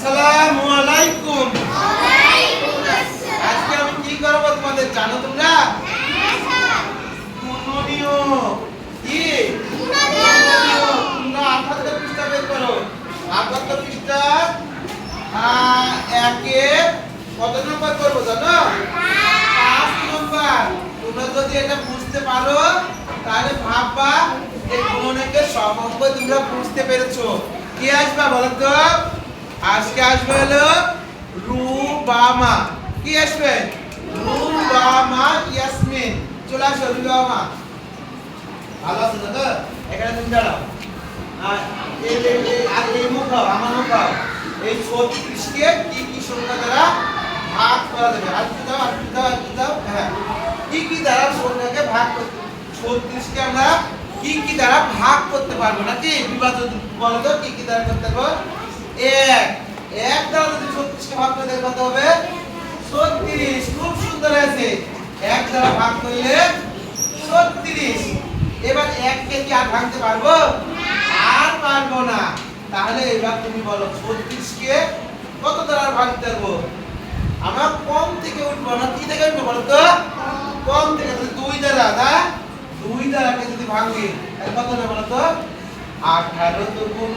আসসালামু আলাইকুম। আজকে আমি কি করব তোমাদের জানো তোমরা? গুণনীয় কি? তোমরা আঠাত্তর পৃষ্ঠা বের করো। আঠাত্তর পৃষ্ঠা একে কত নম্বর করব জানো? পাঁচ নম্বর। তোমরা যদি এটা বুঝতে পারো তাহলে ভাববা এই গুণনীয়কে সব অঙ্ক তোমরা বুঝতে পেরেছ। কি আসবা বলো তো? আজকে আসবে হলো রুবামা। কি আসবে? রুবামা ইয়াসমিন। চলে আসো, রুবামা। ভালো আছো তো? এখানে তুমি দাঁড়াও। আর এই মুখ আমার মুখ। এই ছত্রিশকে কি কি সংখ্যা দ্বারা ভাগ করা যাবে? আর কি দাও, আর কি দাও, আর কি দাও। হ্যাঁ। কি কি দ্বারা সংখ্যাকে ভাগ করতে ছত্রিশকে আমরা কি কি দ্বারা ভাগ করতে পারব? নাকি বিভাজন বলো তো, কি কি দ্বারা করতে পারব? এক। এক দ্বারা যদি ছত্রিশকে ভাগ করে দেয়, কত হবে? ছত্রিশ। খুব সুন্দর আছে এক দ্বারা ভাগ করলে ছত্রিশ। এবার এককে কি আর ভাঙতে পারব? আর পারব না। তাহলে এবার তুমি বলো, ছত্রিশকে কত দ্বারা ভাঙতে পারব? আমরা কম থেকে উঠবো। না কি থেকে উঠবো বলো তো? কম থেকে দুই দ্বারা, না? দুই দ্বারাকে যদি ভাঙি কত হবে বলো তো? আঠারো গুণ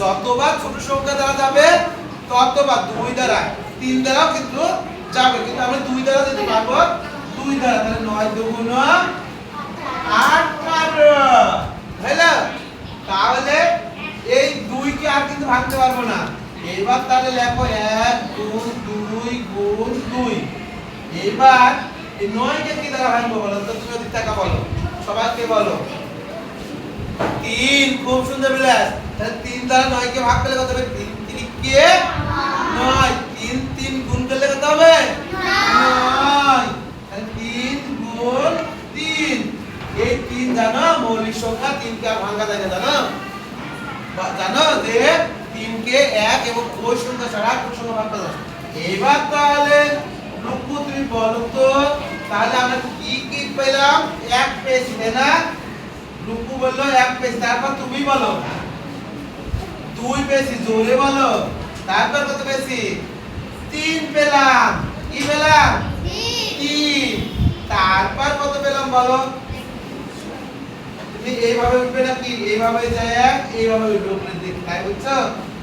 যতবার ছোট সংখ্যা দ্বারা যাবে, ততবার দুই দ্বারা। তিন দ্বারাও কিন্তু যাবে, কিন্তু আমরা দুই দ্বারা যেতে পারব। দুই দ্বারা, তাহলে নয় দুগুণ আঠারো হলো তাহলে এই দুইকে আর কিন্তু ভাঙতে পারব না। এবার তাহলে লেখো এক গুণ দুই গুণ দুই। এবার এই নয়কে কি দ্বারা ভাঙবো বলো? তো তুমি ওদিক টাকা বলো। সবাইকে বলো। তিন, খুব সুন্দর বিলাস তাহলে তিন দ্বারা নয়কে ভাগ করলে কত হবে? তিন তিরিকে নয়। তিন তিন গুণ করলে কত হবে? নয়। তিন গুণ তিন। এই তিন জানো, মৌলিক সংখ্যা তিনকে আর ভাঙা যায় না, জানো? জানো যে তিনকে এক এবং ওই সংখ্যা ছাড়া কোন সংখ্যা ভাগ করা। এবার তাহলে লক্ষ্য তুমি বলো তো, তাহলে আমরা কি কি পেলাম? এক পেয়েছি তাই না? রুকু বলল, এক পেয়েছি। তারপর তুমি বলো। দুই পেয়েছি, জোরে বলো। তারপর কত পেয়েছি? তিন পেলাম। কি পেলাম? তিন। তারপর কত পেলাম বলো? তুমি এইভাবে উঠবে নাকি? এইভাবে যায় এক, এইভাবে উঠবে উপরের দিকে। তাই বুঝছ?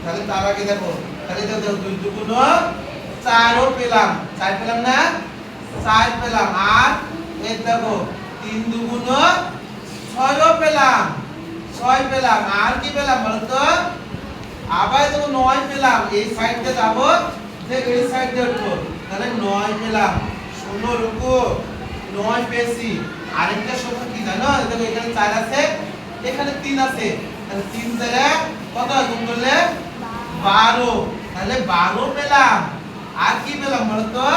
তাহলে তার আগে দেখো। তাহলে দেখো দেখো, দুই দুগুণ চারও পেলাম। চার পেলাম না? চার পেলাম। আর এই দেখো, তিন দুগুণ ছয়ও পেলাম। ছয় পেলাম। আর কি পেলাম বলো? তো পেলাম এই সাইডে যাব যে এই সাইডে উঠবো। তাহলে নয় পেলাম শূন্য রুকু নয় পেয়েছি। আরেকটা সংখ্যা কি জানো? দেখো এখানে চার আছে এখানে তিন আছে। তাহলে তিন চারে কত গুণ করলে? বারো। তাহলে বারো পেলাম। আর কি পেলাম বলো তো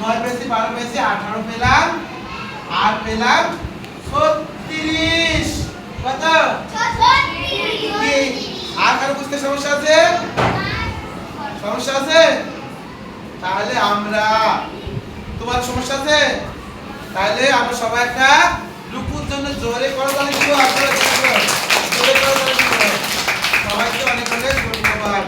নয় পেয়েছি বারো পেয়েছি আঠারো পেলাম আর পেলাম ছত্রিশ। কত? আর কারও বুঝতে সমস্যা আছে? সমস্যা আছে? তাহলে আমরা তোমার সমস্যা আছে? তাহলে আমরা সবাই একটা লুকুর জন্য জোরে করা জানি কিন্তু আপনারা জোরে করা জানি সবাইকে অনেক অনেক ধন্যবাদ।